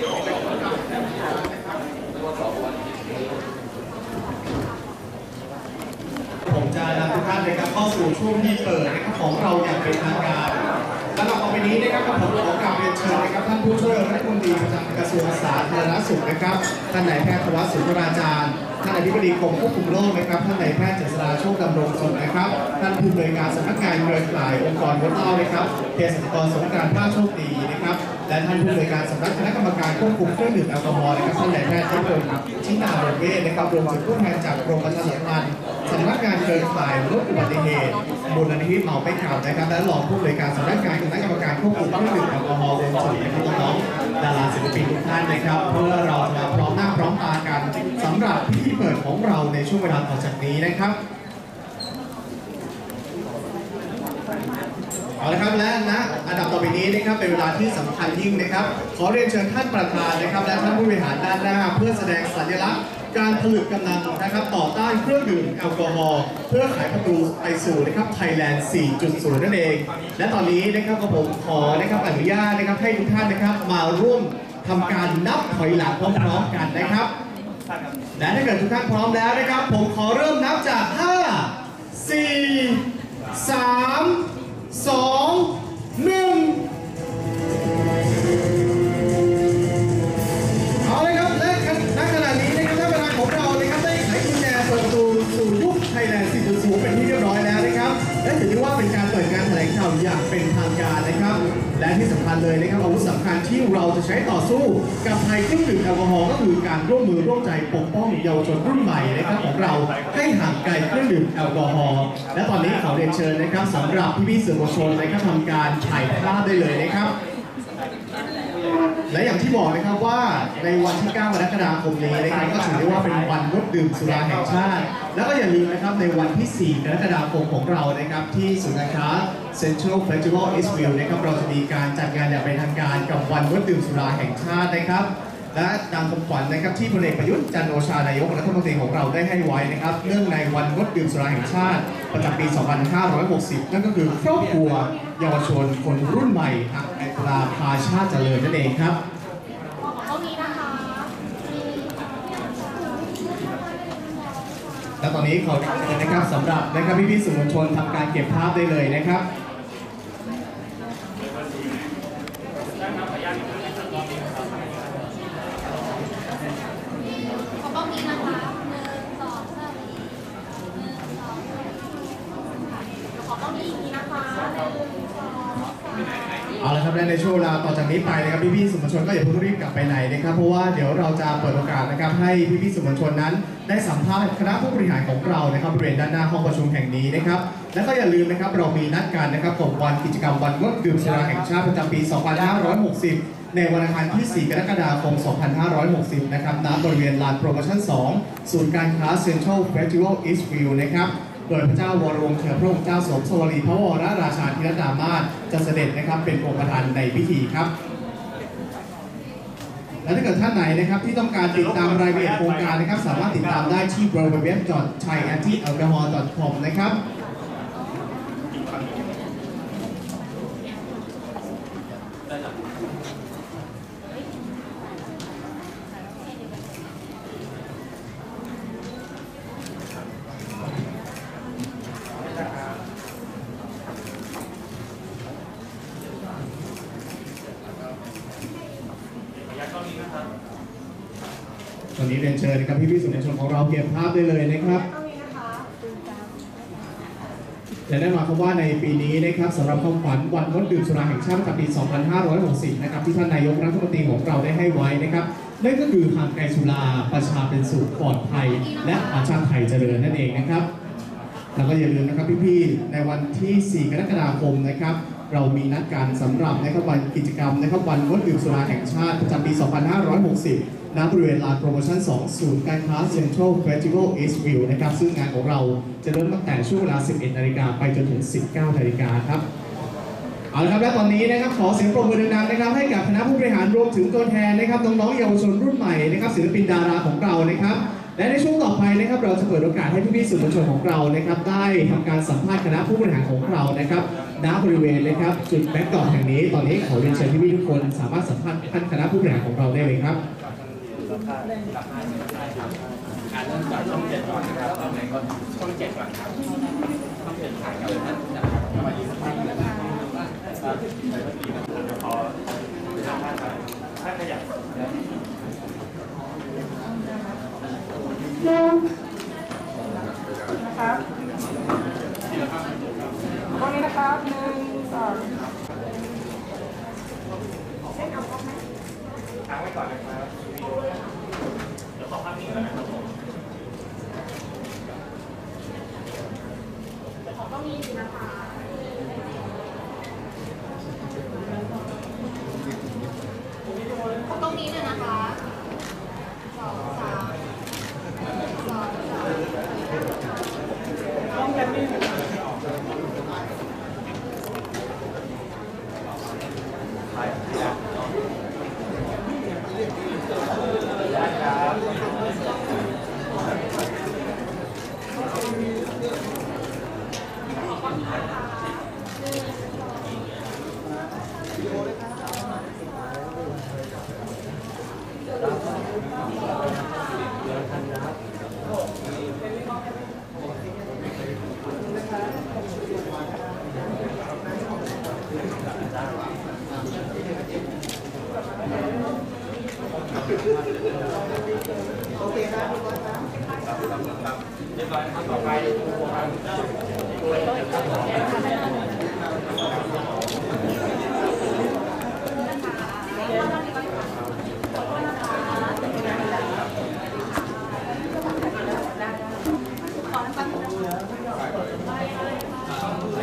ผมจะนำทุกท่านนะครับเข้าสู่ช่วงที่เปิดนะครับของเราอย่างเป็นทางการและต่อไปนี้นะครับผมขอกราบเรียนเชิญนะครับท่านผู้ช่วยรัฐมนตรีประจำกระทรวงสาธารณสุขนะครับท่านนายแพทย์ธวัชสุนทราจารย์ท่านอธิบดีกรมควบคุมโรคนะครับท่านนายแพทย์เจษฎาโชคดำรงสุขนะครับท่านผู้อำนวยการสำนักงานเครือข่ายองค์กรงดเล้านะครับเภสัชกรสงกานต์ท่าโชคดีนะครับ และท่านผู้อำนวยการสำนักคณะกรรมการควบคุมเครื่องดื่มแอลกอฮอล์นะครับท่านนายแพทย์ทิพย์ชินาโรเวนะครับรวมถึงผู้แทนจากกรมประชาสัมพันธ์สำนักงานเครือข่ายลดอุบัติเหตุมูลนิธิเมาไม่ขับนะครับ และรองผู้บริการสำนักงานคณะกรรมการควบคุมเครื่องดื่มแอลกอฮอล์รวมถึงนะครับน้องดาราศิลปินทุกท่านนะครับเพื่อเราจะพร้อมหน้าพร้อมตากันสำหรับพิธีเปิดของเราในช่วงเวลาต่อจากนี้นะครับ เอาละครับและณอันดับต่อไปนี้นะครับเป็นเวลาที่สำคัญยิ่งนะครับ ขอเรียนเชิญท่านประธานนะครับ และท่านผู้บริหารด้านหน้า เพื่อแสดงสัญลักษณ์การผลึกกำลังนะครับต่อต้านเครื่องดื่มแอลกอฮอล์เพื่อไขประตูไปสู่นะครับไทยแลนด์ 4.0 นั่นเอง และตอนนี้นะครับผมขอนะครับอนุญาตนะครับให้ทุกท่านนะครับมาร่วมทำการนับถอยหลังพร้อมๆกันนะครับ และถ้าเกิดทุกท่านพร้อมแล้วนะครับ ผมขอเริ่มนับจาก 5 4 3 2 1เอาเลยครับและณขณะนี้นะครับท่านประธานของเรานะครับได้ไขกุญแจเปิดประตูสู่ยุคไทยแลนด์4.0เป็นที่เรียบร้อยแล้วนะครับ และถือได้ว่าเป็นการเปิดงานแถลงข่าวอย่างเป็นทางการนะครับ และที่สำคัญเลยนะครับอาวุธสำคัญที่เราจะใช้ต่อสู้กับภัยเครื่องดื่มแอลกอฮอล์ก็คือการร่วมมือร่วมใจปกป้องเยาวชนรุ่นใหม่นะครับของเราให้ห่างไกลเครื่องดื่มแอลกอฮอล์และตอนนี้ขอเรียนเชิญนะครับสำหรับพี่ๆสื่อมวลชนนะครับทำการถ่ายภาพได้เลยนะครับ และอย่างที่บอกนะครับว่าในวันที่ 9 กรกฎาคมนี้นะครับก็ถือได้ว่าเป็นวันงดดื่มสุราแห่งชาติ แล้วก็อย่าลืมนะครับในวันที่ 4 กรกฎาคมของเรานะครับที่ศูนย์การค้า Central Festival Eastview นะครับเราจะมีการจัดงานอย่างเป็นทางการกับวันงดดื่มสุราแห่งชาตินะครับและตามคำขวัญนะครับที่พลเอกประยุทธ์จันโอชานายกรัฐมนตรีของเราได้ให้ไว้นะครับเนื่องในวันงดดื่มสุราแห่งชาติ ประจำปี 2560 นั่นก็คือครอบครัวเยาวชนคนรุ่นใหม่อักไอต ราพาชาติเจริญนั่นเองครับเท่านี้นะคะและตอนนี้ขอเชิญนะครับสำหรับนะครับพี่ๆสื่อมวลชนทำการเก็บภาพได้เลยนะครับ ขอกล้องนี้นะคะหนึ่งสองสามหนึ่งสองสามขอกล้องนี้อีกทีนะคะหนึ่งสองสาม เอาละครับและ ในช่วงเวลาต่อจากนี้ไปนะครับพี่ๆสื่อมวลชนก็อย่าเพิ่งรีบกลับไปไหนนะครับเพราะว่าเดี๋ยวเราจะเปิดโอกาสนะครับให้พี่ๆสื่อมวลชนนั้น ได้สัมภาษณ์คณะผู้บริหารของเรานะครับบริเวณด้านหน้าห้องประชุมแห่งนี้นะครับและก็อย่าลืมนะครับเรามีนัดกันนะครับของวันกิจกรรมวันงดดื่มสุราแห่งชาติประจำปี 2560ในวันอังคารที่ 4 กรกฎาคม 2560 นะครับ ณ บริเวณลานโปรโมชั่น 2 ศูนย์การค้า Central Festival Eastview นะครับ โดยพระเจ้าวรวงศ์เธอพระองค์เจ้าสมสวรีพระวรราชาธินดามาศจะเสด็จนะครับเป็นองค์ประธานในพิธีครับ และถ้าเกิดท่านไหนนะครับที่ต้องการติดตามรายละเอียดโครงการนะครับ สามารถติดตามได้ที่ www.thaiantialcohol.com นะครับ ตอนนี้เรียนเชิญนะครับพี่พี่ๆสื่อมวลชนของเราเก็บภาพได้เลยนะครับ เท่านี้นะคะดูกัน และแน่นอนครับว่าในปีนี้นะครับ สำหรับความฝันวันงดดื่มสุราแห่งชาติประจำปี 2560 นะครับที่ท่านนายกรัฐมนตรีของเราได้ให้ไว้นะครับนั่นก็คือห่างไกลสุราประชาเป็นสุขปลอดภัย และอาชาติไทยเจริญนั่นเองนะครับแล้วก็อย่าลืมนะครับพี่ๆในวันที่ 4 กรกฎาคมนะครับ เรามีนัดการสำหรับนะครับวันกิจกรรมนะครับวันงดดื่มสุราแห่งชาติประจำปี 2560 ณบริเวณลานโปรโมชั่น 2 ศูนย์การค้าเซ็นทรัลเฟสติวัลเอสวิวนะครับ ซึ่งงานของเราจะเริ่มตั้งแต่ช่วงเวลา 11 นาฬิกาไปจนถึง 19 นาฬิกาครับ เอาละครับ และตอนนี้นะครับขอเสียงปรบมือดังๆนะครับ ให้กับคณะผู้บริหารรวมถึงตัวแทนนะครับน้องๆเยาวชนรุ่นใหม่นะครับศิลปินดาราของเรานะครับและในช่วงต่อไปนะครับเราจะเปิดโอกาสให้พี่ๆสื่อมวลชนของเรานะครับ ได้ทำการสัมภาษณ์คณะผู้บริหารของเรานะครับณบริเวณนะครับจุดแบ็กกรอบแห่งนี้ ตอนนี้ขอเรียนเชิญพี่ๆทุกคน สามารถสัมภาษณ์ท่านคณะผู้บริหารของเราได้เลยครับ ครับอ่านเริ่มจากช่องเจ็ดก่อนนะครับเอาไหนก่อนช่องเจ็ดก่อนครับช่องเจ็ดขายกันท่านะมายืนข้างๆนะครับพอท่านถ้าขยับนะครับตรงนี้นะครับหนึ่งสองเช็คเอาพร้ไหมค้างไว้ก่อนนะครับ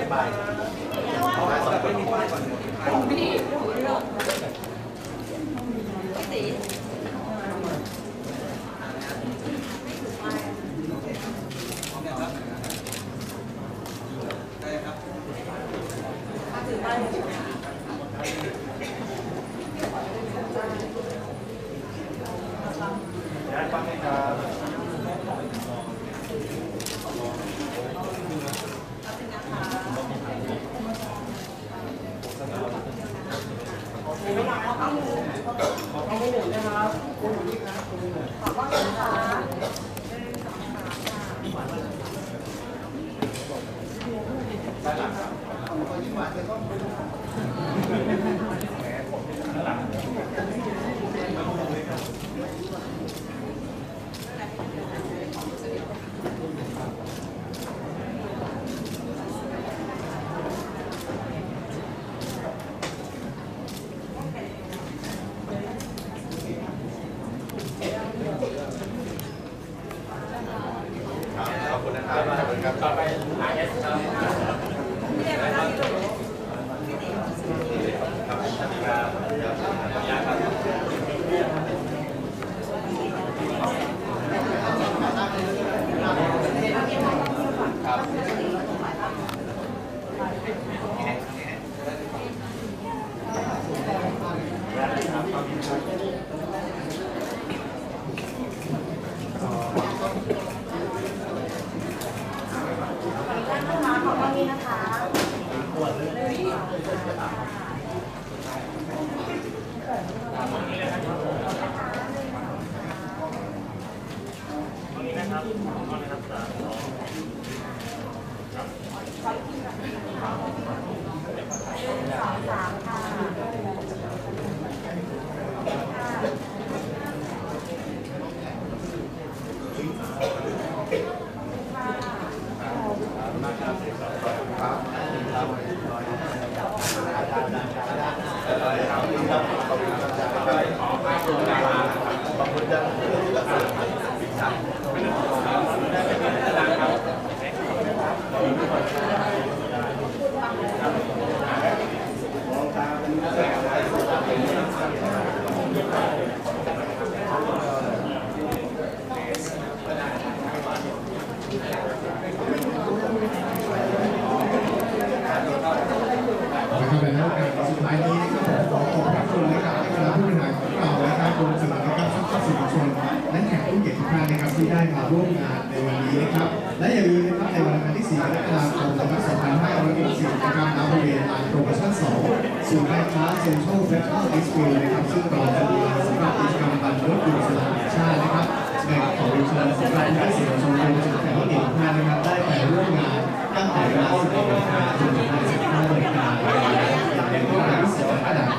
Bye. หลัง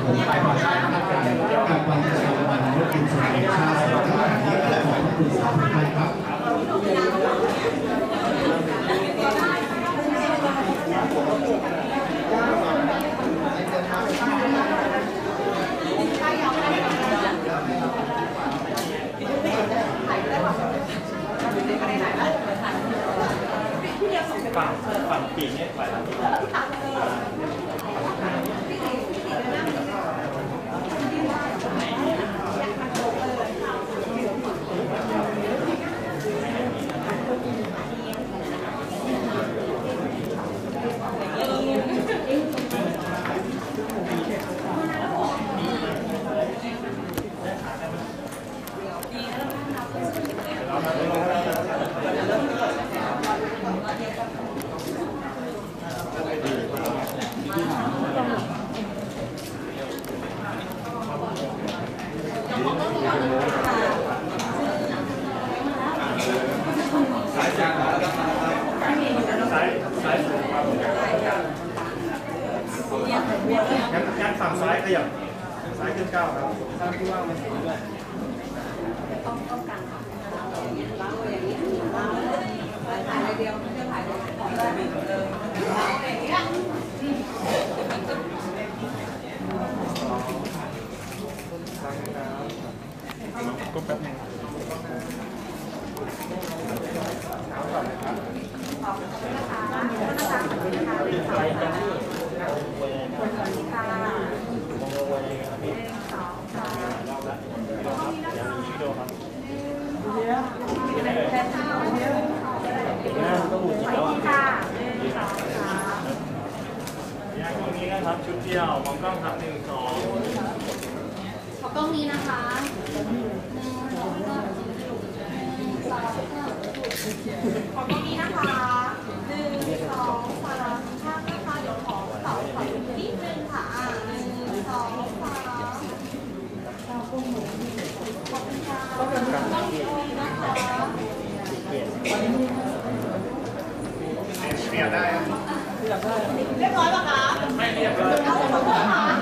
ผมขอใช้มาตรการการวันประชาวันลดอินทรีย์ชาติสำหรับท่านนี้ก็ขอบคุณสำหรับท่านครับฝั่งฝั่งปีนี้ Amen. ครับชุดเดียวมองกล้องครับหนึ่งสองสอกล้องนี้นะคะหนึ่งสองขอกล้องนี้นะคะ สองสามข้างนะคะเดี๋ยขอเสาขอนิดนึงค่ะหนึ่งสองสามขอบคุณค่ะต้องดีนะคะเรียบได้เรียบร้อยปะคะไม่เรียบร้อย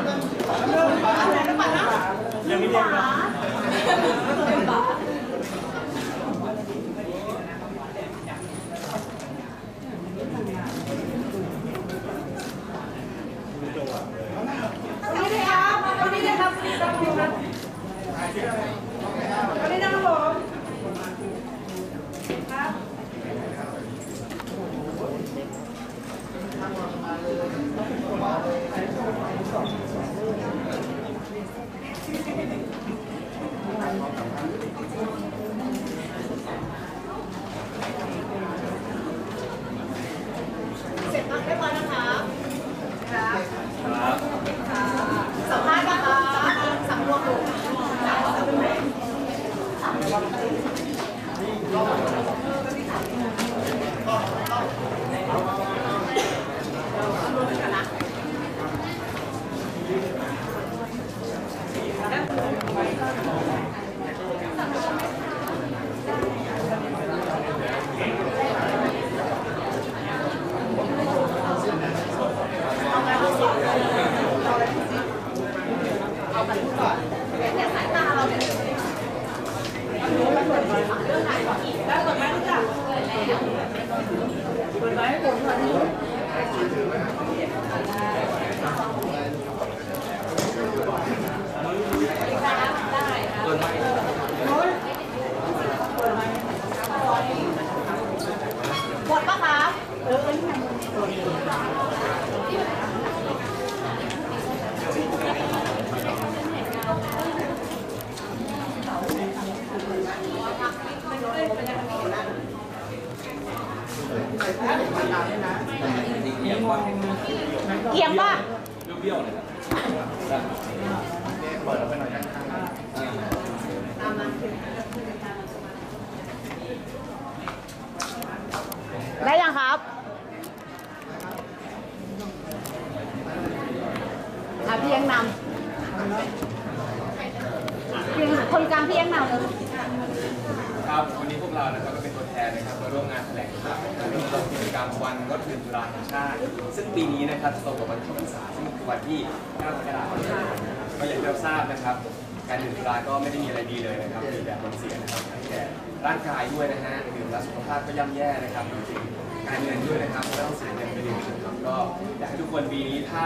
ร่างกายด้วยนะฮะดื่มแล้วสุขภาพก็ย่ำแย่นะครับรวมถึงการเงินด้วยนะครับเพราะต้องเสียเงินไปดื่มนะครับก็อยากให้ทุกคนปีนี้ถ้า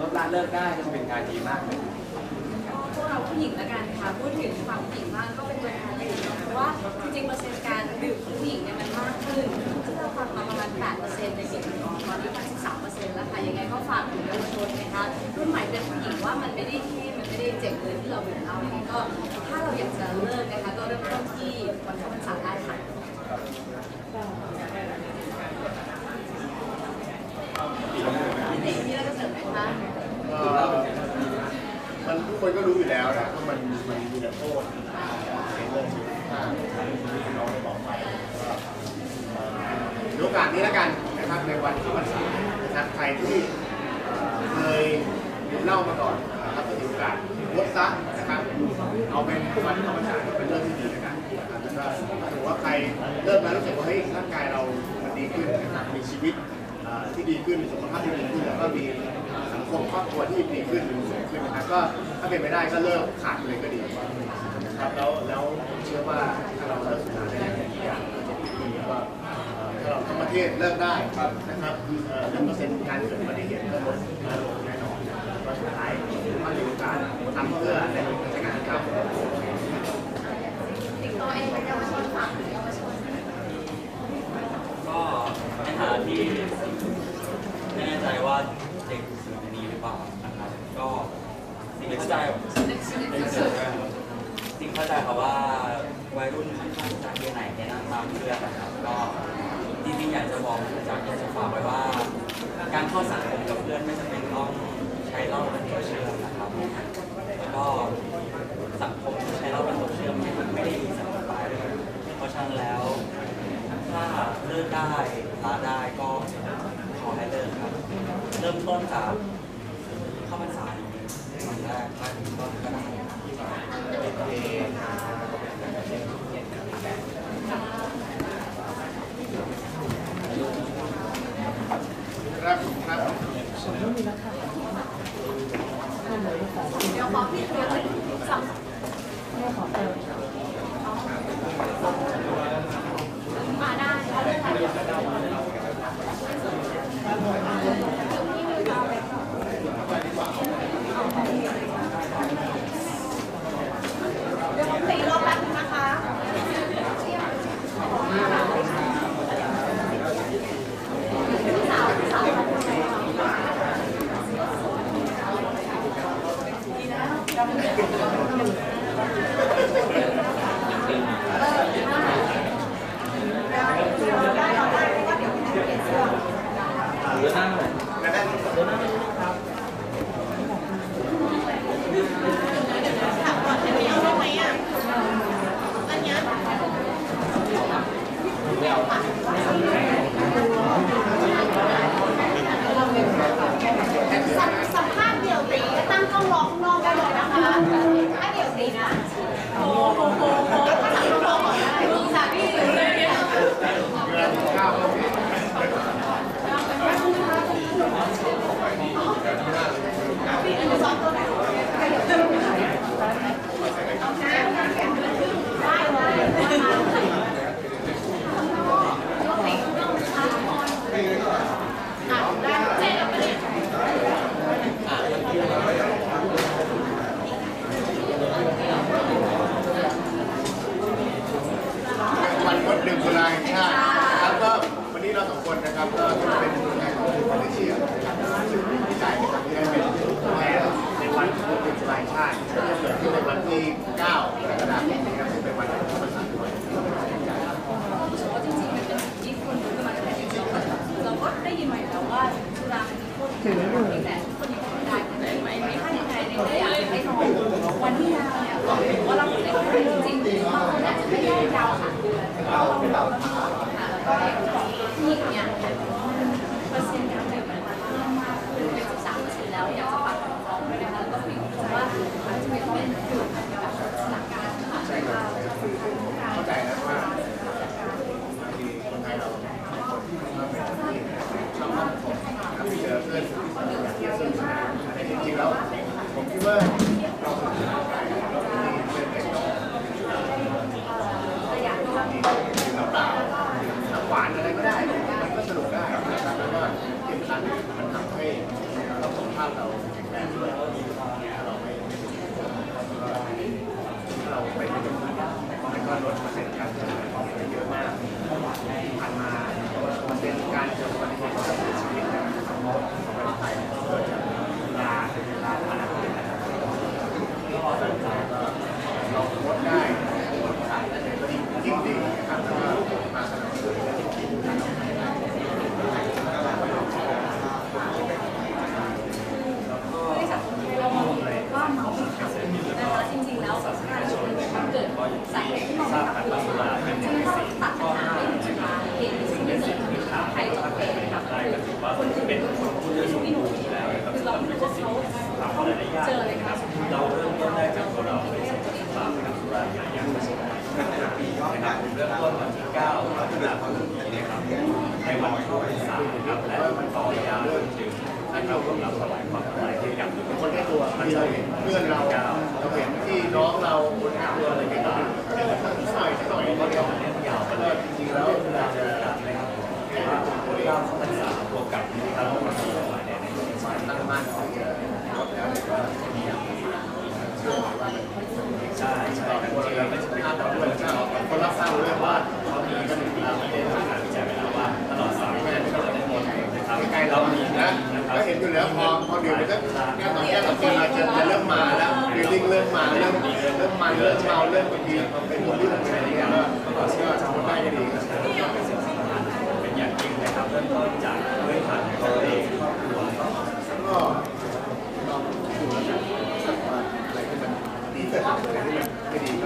ลดละเลิกได้ก็จะเป็นการดีมากเลยพวกเราผู้หญิงละกันค่ะพูดถึงความผู้หญิงบ้างก็เป็นตัวแทนเลยเพราะว่าจริงๆเปอร์เซ็นต์การดื่มของผู้หญิงเนี่ยมันมากขึ้นที่เราฟังมาประมาณ 8%ในปีก่อนตอนนี้มัน13%แล้วค่ะยังไงก็ฝากถึงเยาวชนนะคะรุ่นใหม่เป็นผู้หญิงว่ามันไม่ได้ที่มัน ไม่ได้เจ็บเลยที่เราดื่มเหล้ายังไงก็ถ้าเราอยากจะเลิกนะคะก็เริ่มต้นที่วันเข้าพรรษาได้ค่ะพี่ติ๋มมีอะไรจะเสริมไหมคะเอ่อมันทุกคนก็รู้อยู่แล้วนะว่ามันมันมีแต่โทษในเรื่องสุขภาพที่น้องได้บอกไปว่าเอ่อถือโอกาสนี้แล้วกันนะครับในวันที่วันสาร์นะครับใครที่เคย ดื่มเหล้ามาก่อนนะครับก็ถือโอกาสลดซะนะครับเอาเป็นวันธรรมชาติเป็นเรื่องที่ดีนะครับแล้วก็ถือว่าใครเริ่มมารู้สึกว่าเฮ้ยร่างกายเรามันดีขึ้นนะครับมีชีวิตที่ดีขึ้นมีสุขภาพที่ดีขึ้นแล้วก็มีสังคมครอบครัวที่ดีขึ้นมีสูงขึ้นนะครับก็ถ้าเป็นไปได้ก็เลิกขาดเลยก็ดีนะครับแล้วแล้วผมเชื่อว่าถ้าเราเลิกสุราได้ทุกอย่างมันจะดีขึ้นแล้วก็เอ่อถ้าเราทั้งประเทศเลิกได้นะครับเอ่อเรื่องเปอร์เซ็นต์การเกิดอุบัติเหตุก็ลดลง ก็สุดท้ายถ้ามีโอกาสทำเพื่อในราชการครับติดตัวเองเป็นเยาวชนฝากถึงเยาวชนก็ในฐานะที่ไม่แน่ใจว่าเด็กสื่อในนี้หรือเปล่านะครับก็สิ่งเข้าใจสิ่งเข้าใจครับว่าวัยรุ่นค่อนข้างจะเรียนไหนแค่นั่งตามเพื่อนนะครับก็จริงๆอยากจะบอกอยากจะฝากไว้ว่า การเข้าสังคมกับเพื่อนไม่จำเป็นต้อง ใช้เล่าเป็นตัวเชื่อมนะครับแล้วก็สังคมที่ใช้เล่าเป็นตัวเชื่อมไม่ได้ดีเสมไปเพราะฉะนั้นแล้ว ถ้าเลิกได้ลาได้ก็ขอให้เลิกครับ เริ่มต้นจาก 他楼。Chưa rõ. ริ่จากพื้นฐานตัวเองครอวก็วนว่าอะไมันดีต่อะไรที่มันไม่ดี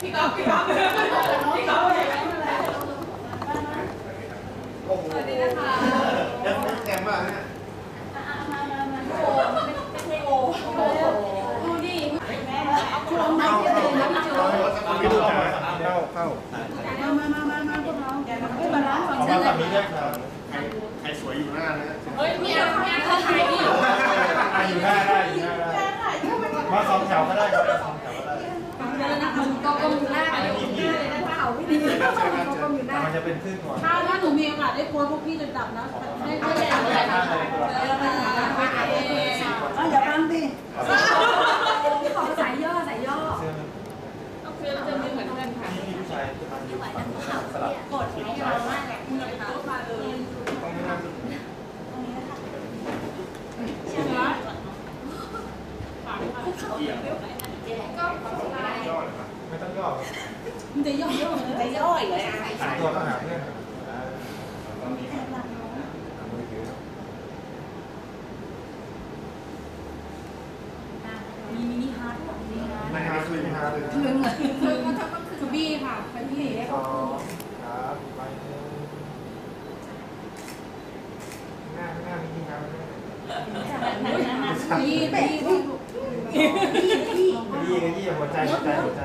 พี่ก๊อฟพี่ก๊อฟพี่ก๊อฟโอ้โหสวัสดีนะคะแล้วแกมบ้างฮะเข้าเข้ามามามามามาพวกน้องแกมาเอ้ยมาร้านฝั่งนั้นเลยใครใครสวยอยู่หน้านะเฮ้ยมีอะไรมีอะไรถ่ายดิอยู่หน้าได้อยู่หน้าได้มาสองแถวก็ได้ มอยู่หน้ามันจะเป็นขึ้นก่อนถ้าถ้าหนูมีโอกาสได้โพสพวกพี่จะจับนะให้ให้แย่เลยหน้าเลยอ๋ออย่าบังดิ ขอสายย่อสายย่อ เสื้อ เพื่อนจะมีเหมือนเพื่อนค่ะ ที่มีผู้ชายทำอยู่สลับ กดให้เรามากแหละมาเลย ต้องไม่น่าสุด เชื่อไหม ไม่ต้องย่อ มันจะย่อย่อเลย สายย่ออีกเลย หาตัวต้องหาเพื่อน มีมินิฮาร์ดด้วยมินิฮาร์ด ไม่หาคือไม่หาเลย เหมือนเหมือนคือมันถ้าต้องคือบี้ค่ะเป็นพี่ สองครับไปหนึ่งหน้าหน้ามีที่ครับ พี่พี่พี่ ยี่กันยี่หัวใจหัวใจหัวใจ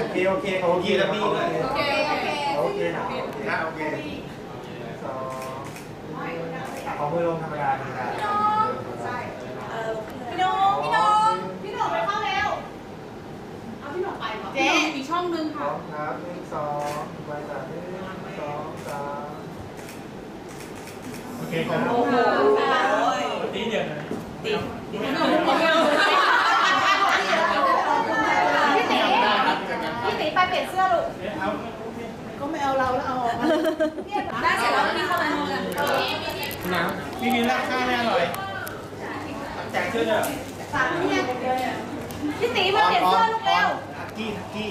โอเคโอเคโอเคแล้วพี่ด้วย โอเคโอเค โอเคนะ นะโอเค สอง ขอมือลงธรรมดาธรรมดาพี่โนพี่โนพี่โนไปเข้าแล้ว เอาพี่โนไปก่อนเจ๊อีกช่องนึงพร้ค่ะ อมครับหนึ่งสองไปสามหนึ่งสองสามโอเคครับโอ้โหตีเดียวนะพี่ตีพี่ตีไปเปลี่ยนเสื้อลูกเอา ก็ไม่เอาเราแล้วเอาออกมา ได้เสร็จแล้วพี่เข้ามาดูกัน น้ำพี่มีราคาแน่อร่อยแจกเสื้อเด้อพี่ตีมาเปลี่ยนเสื้อลูกเร็วฮักกี้ฮักกี้